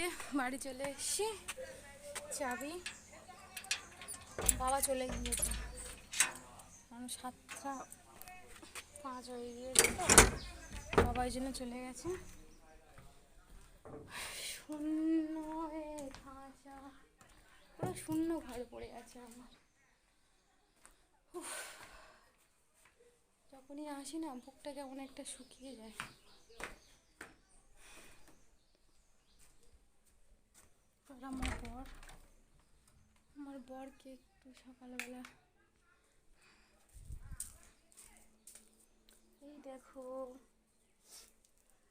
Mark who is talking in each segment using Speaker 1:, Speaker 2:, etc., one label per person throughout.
Speaker 1: যে বাড়ি চলে এসেছি, চাবি। বাবা চলে গিয়েছে। আমি সাতটা পাঁচ হয়ে গিয়েছে বাবা ওই জন্য চলে গেছে। শূন্য খাঁচা পুরো শূন্য ঘরে পড়ে আছে আমার। যখনই আসি না, বুকটা কেমন একটা শুকিয়ে যায় আর আমার বর আমার বরকে একটু সকালবেলা। এই দেখো,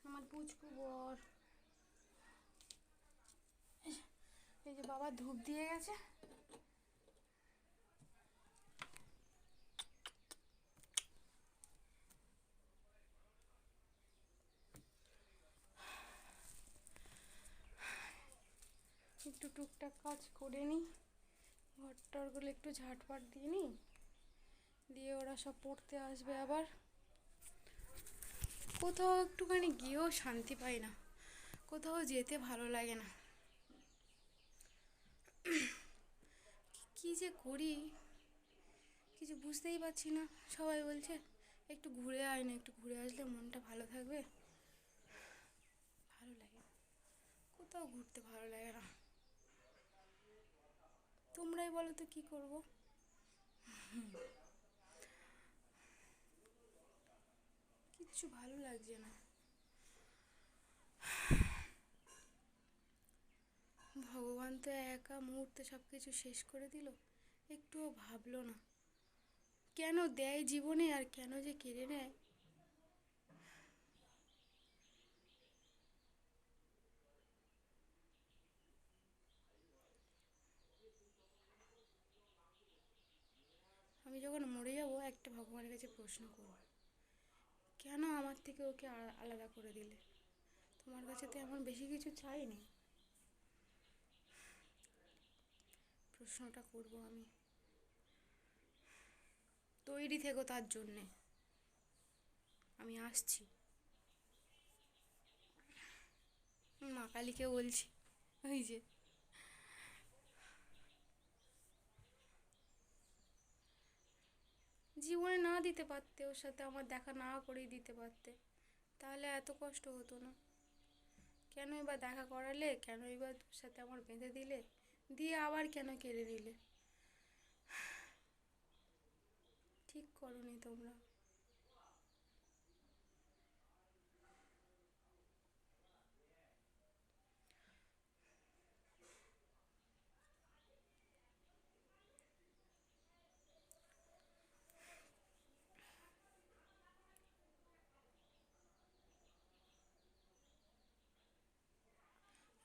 Speaker 1: আমার পুচকু বর। এই যে বাবা ধূপ দিয়ে গেছে। একটু টুকটাক কাজ করে নিই। ঘর টরগুলো একটু ঝাটপাট দিয়ে নিই। দিয়ে ওরা সব পড়তে আসবে আবার। কোথাও একটুখানি গিয়েও শান্তি পাই না। কোথাও যেতে ভালো লাগে না। কি যে করি? কিছু বুঝতেই পারছি না। সবাই বলছে, একটু ঘুরে আয় না, একটু ঘুরে আসলে মনটা ভালো থাকবে। ভালো লাগে। কোথাও ঘুরতে ভালো লাগে না। তোমরাই বলো তো কি করব? কিচ্ছু ভালো লাগছে না। ভগবান তো একা মুহূর্তে সব কিছু শেষ করে দিল, একটুও ভাবলো না। কেন দেয় জীবনে আর কেন যে কেড়ে নেয়? আমি যখন মরে যাব, একটা ভগবানের কাছে প্রশ্ন করব। কেন আমার থেকে ওকে আলাদা করে দিলে? তোমার কাছে তো এমন বেশি কিছু চাইনি প্রশ্নটা করব আমি। তৈরি থেকো তার জন্যে। আমি আসছি। মা কালীকে বলছি, ওই যে জীবনে না দিতে পারতে, ওর সাথে আমার দেখা না করেই দিতে পারতে, তাহলে এত কষ্ট হতো না। কেন এবার দেখা করালে? কেন এবার তোর সাথে আমার বেঁধে দিলে? দিয়ে আবার কেন কেড়ে নিলে? ঠিক করনি তোমরা।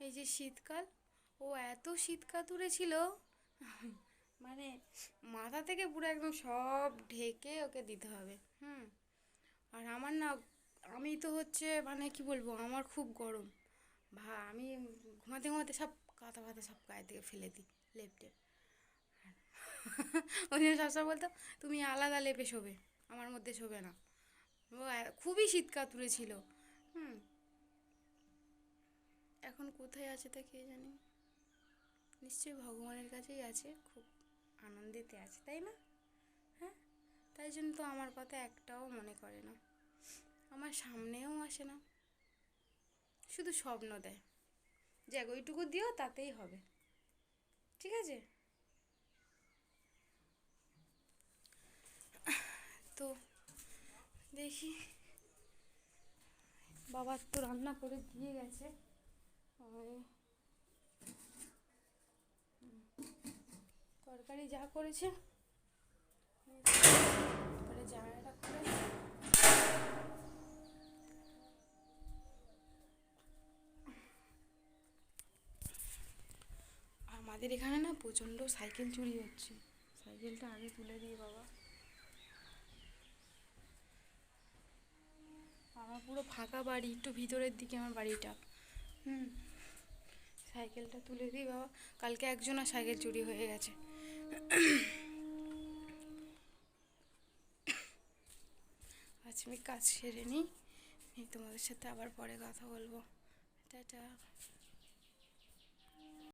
Speaker 1: এই যে শীতকাল, ও এত শীত কাতুরে ছিল। মানে মাথা থেকে পুরো একদম সব ঢেকে ওকে দিতে হবে, হুম। আর আমার না, আমি তো হচ্ছে মানে কি বলব, আমার খুব গরম। ভা, আমি ঘুমাতে ঘুমাতে সব কাঁথা ফাতা সব গায়ে থেকে ফেলে দিই, লেপটে। ওই জন্য সবসময় বলতো, তুমি আলাদা লেপে শোবে, আমার মধ্যে শোবে না। ও খুবই শীত কাতুরে ছিল, হুম। এখন কোথায় আছে তা কে জানি? নিশ্চয়ই ভগবানের কাছেই আছে, খুব আনন্দেতে আছে, তাই না? হ্যাঁ? তাই জন্য তো আমার কথা একটাও মনে করে না। আমার সামনেও আসে না। শুধু স্বপ্ন দেয়। যে ওইটুকু দিও, তাতেই হবে। ঠিক আছে? তো দেখি। বাবার তো রান্না করে দিয়ে গেছে। তরকারি যা করেছে। আমাদের এখানে না প্রচণ্ড সাইকেল চুরি হচ্ছে। সাইকেলটা আগে তুলে দিয়ে বাবা। আমার পুরো ফাঁকা বাড়ি, একটু ভিতরের দিকে আমার বাড়িটা। হুম। সাইকেলটা তুলে দিই, বাবা। কালকে একজনের সাইকেল চুরি হয়ে গেছে। আজ আমি কাজ সেরে নিই। তোমাদের সাথে আবার পরে কথা বলব। টাটা।